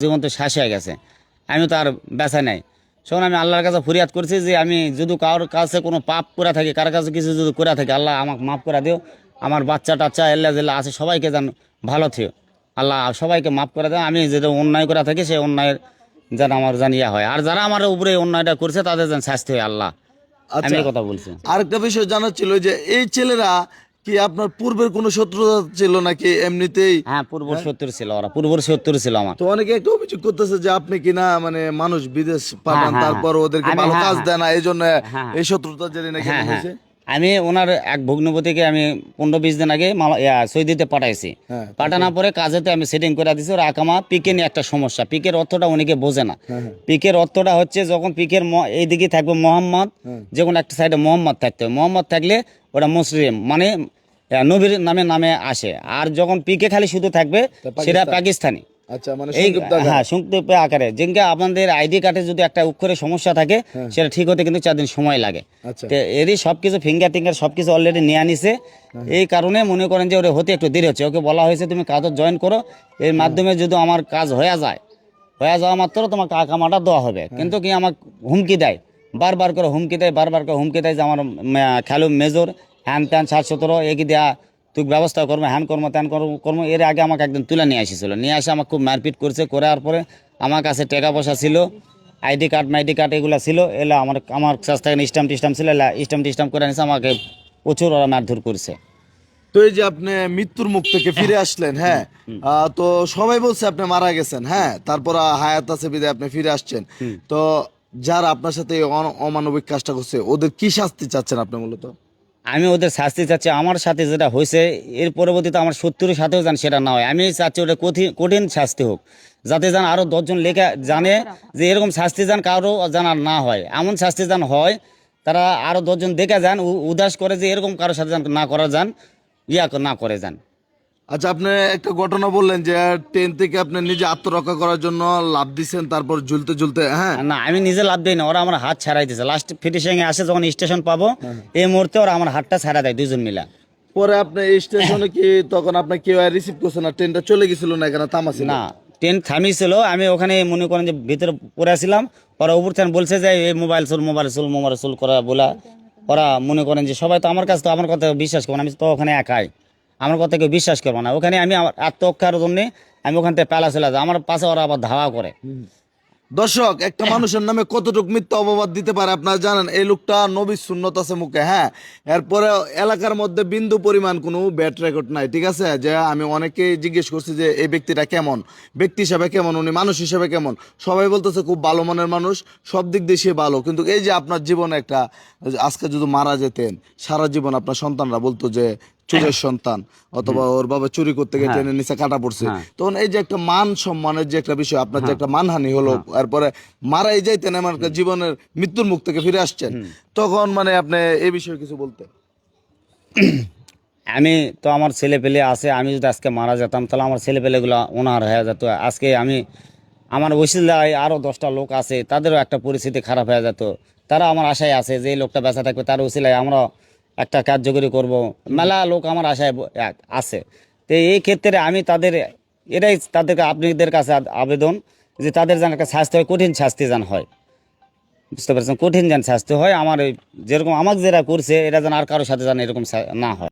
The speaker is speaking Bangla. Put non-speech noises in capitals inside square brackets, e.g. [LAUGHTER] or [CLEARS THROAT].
জীবন তো শেষ হয়ে গেছে। আমি তো আর বেচা নাই। শোন আমি আল্লাহর কাছে ফরিয়াদ করছি যে আমি যদি কারোর কাছে কোনো পাপ করে থাকি কারোর কাছে কিছু যদি করে থাকি আল্লাহ আমাকে মাফ করে দিও। আমার বাচ্চা টাচ্চা এল্লা জেল্লা আছে সবাইকে যেন ভালো থিও। আল্লাহ সবাইকে মাফ করে দেয় আমি যেটা অন্যায় করে থাকি সেই অন্যায়ের যেন আমার যেন জানিয়া হয়। আর যারা আমার উপরে অন্যায়টা করছে তাদের যেন শাস্তি হয় আল্লাহ। আমি আচ্ছা কথা বলছি। আরেকটা বিষয় জানার ছিল যে এই ছেলেরা কি আপনার পূর্বের কোনো শত্রুতা ছিল নাকি এমনিতেই? হ্যাঁ পূর্ব শত্রু ছিল ওরা। পূর্ব শত্রু ছিল আমার। তো অনেকে একটা অভিযোগ করতেছে যে আপনি কি না মানে মানুষ বিদেশ পাঠান হ্যাঁ, তারপর ওদেরকে ভালো হ্যাঁ, কাজ হ্যাঁ। দেয় না এই জন্য হ্যাঁ। এই শত্রুতা জেনে নাকি হ্যাঁ। হ্যাঁ হয়েছে। আমি ওনার এক ভগ্নপতিকে আমি পনেরো বিশ দিন আগে মালা- সৌদিতে পাঠাইছি। হ্যাঁ, পাঠানোর পরে কাজেতে আমি সেটিং করে দিছি। ওর আকামা পিকে নিয়ে একটা সমস্যা। পিকের অর্থটা অনেকে বোঝে না। হ্যাঁ, পিকের অর্থটা হচ্ছে যখন পিকের এইদিকে থাকবে মোহাম্মদ হ্যাঁ। যে কোনো একটা সাইডে মোহাম্মদ থাকতে হবে। মোহাম্মদ থাকলে ওটা মুসলিম মানে নবীর নামে নামে আসে। আর যখন পিকে খালি শুধু থাকবে সেটা পাকিস্তানি। আচ্ছা মানে হ্যাঁ সংক্ষিপ্ত আকারে। যেটা আপনাদের আইডি কার্ডে যদি একটা অক্ষরে সমস্যা থাকে সেটা ঠিক হতে কিন্তু চার দিন সময় লাগে। আচ্ছা। এরই সব কিছু ফিঙ্গার টিঙ্গার সব কিছু অলরেডি নিয়ে আনিছে। এই কারণে মনে করেন যে ওরা হতে একটু দেরি হচ্ছে। ওকে বলা হয়েছে তুমি কাজত জয়েন করো। এর মাধ্যমে যদি আমার কাজ হয়ে যায় হয়ে যাওয়া মাত্র তোমাকে আকামাটা দেওয়া হবে। কিন্তু কি আমাকে হুমকি দেয়? বারবার করে হুমকি দেয় বারবার করে হুমকি দেয় যে আমার খেলো মেজর হ্যান ত্যান সাত সতেরো এগিয়ে দেয়া তুই ব্যবস্থা করব হ্যান কর্ম ত্যান কর্ম এর আগে আমাকে একদিন তুলে নিয়ে আসিছিল। নিয়ে আসে আমাকে খুব মারপিট করছে করার পরে আমার কাছে টাকা পয়সা ছিল আইডি কার্ড মাইডি কার্ড এগুলো ছিল এলা আমার আমার কাছ থেকে স্টাম্প টিস্টাম্প ছিল এলা স্টাম্প টিস্টাম্প করে নিয়েছে আমাকে প্রচুর ওরা মারধর করছে। তো এই যে আপনি মৃত্যুর মুখ থেকে ফিরে আসলেন হ্যাঁ? তো সবাই বলছে আপনি মারা গেছেন হ্যাঁ? তারপর হায়াত আছে বিদায় আপনি ফিরে আসছেন। তো যারা আপনার সাথে অমানবিক কাজটা করছে ওদের কি শাস্তি চাচ্ছেন আপনি মূলত? আমি ওদের শাস্তি চাচ্ছি, আমার সাথে যেটা হয়েছে, এর পরবর্তীতে আমার শত্রুর সাথেও যান সেটা না হয়। আমি চাচ্ছি ওটা কঠিন কঠিন শাস্তি হোক, যাতে যান আরও দশজন লেখা জানে যে এরকম শাস্তি যান কারও জানার না হয়। এমন শাস্তি যান হয়, তারা আরও দশজন দেখে যান উদাস করে যে এরকম কারোর সাথে যান না করা যান, ইয়া না করে যান। আচ্ছা আপনি একটা ঘটনা বললেন যে ট্রেন থেকে আপনি নিজে আত্মরক্ষা করার জন্য লাভ দিছেন তারপর ঝুলতে ঝুলতে হ্যাঁ? না আমি নিজে লাভ দিই না ওরা আমার হাত ছাড়াই দিয়েছে লাস্ট ফিনিশিং এ আসে যখন স্টেশন পাবো এই মুহূর্তে ওরা আমার হাতটা ছাড়া দেয় দুজন মিলা। পরে আপনি স্টেশনে কি তখন আপনি কেউ রিসিভ করছেন না? ট্রেনটা চলে গেছিল না এখানে থামা না ট্রেন থামিয়েছিল আমি ওখানে মনে করেন যে ভিতরে পড়ে আসছিলাম ওরা উপর থেকে বলছে যে এই মোবাইল চল মোবাইল চল মোবাইল চল করা বলা। ওরা মনে করেন যে সবাই তো আমার কাছে তো আমার কথা বিশ্বাস করেন আমি তো ওখানে একাই। আমার কথা কেউ বিশ্বাস করব না। ওখানে আমি আমার আত্মরক্ষার জন্য আমি ওখান থেকে পেলা চলে আমার পাশে ওরা আবার ধাওয়া করে। দর্শক, একটা মানুষের নামে কতটুক মিথ্যা অপবাদ দিতে পারে আপনারা জানেন, এই লোকটা নবী শূন্যত আছে মুখে হ্যাঁ? এরপরে এলাকার মধ্যে বিন্দু পরিমাণ কোনো ব্যাট রেকর্ড নাই, ঠিক আছে? যে আমি অনেকে জিজ্ঞেস করছি যে এই ব্যক্তিটা কেমন? ব্যক্তি হিসাবে কেমন? উনি মানুষ হিসাবে কেমন? সবাই বলতেছে খুব ভালো মনের মানুষ, সব দিক দিয়ে সে ভালো। কিন্তু এই যে আপনার জীবনে একটা, আজকে যদি মারা যেতেন, সারা জীবন আপনার সন্তানরা বলতো যে চুরের সন্তান অথবা ওর বাবা চুরি করতে গিয়ে ট্রেনের নিচে কাটা পড়ছে। তখন এই যে একটা মান সম্মানের যে একটা বিষয় আপনার যে একটা মানহানি হলো এরপরে মারাই যাইতেন আমার জীবনের মৃত্যুর মুখ থেকে ফিরে আসছেন। তখন মানে আপনি এই বিষয়ে কিছু বলতে [CLEARS THROAT] আমি তো আমার ছেলে পেলে আছে আমি যদি আজকে মারা যেতাম তাহলে আমার ছেলে পেলেগুলো ওনার হয়ে যেত। আজকে আমি আমার ওসিলায় আরও দশটা লোক আছে তাদেরও একটা পরিস্থিতি খারাপ হয়ে যেত। তারা আমার আশায় আছে যে লোকটা বেঁচে থাকবে তার ওসিলায় আমরা একটা কার্যকরী করব। মেলা লোক আমার আশায় আছে। তো এই ক্ষেত্রে আমি তাদের এটাই তাদেরকে, আপনাদের কাছে আবেদন যে তাদের যেন একটা স্বাস্থ্য হয় কঠিন শাস্তি যেন হয়। বুঝতে পারছেন? কঠিন যেন শাস্তি হয়, আমার যেরকম, আমাকে যেটা করছে এটা যেন আর কারোর সাথে যেন এরকম না হয়।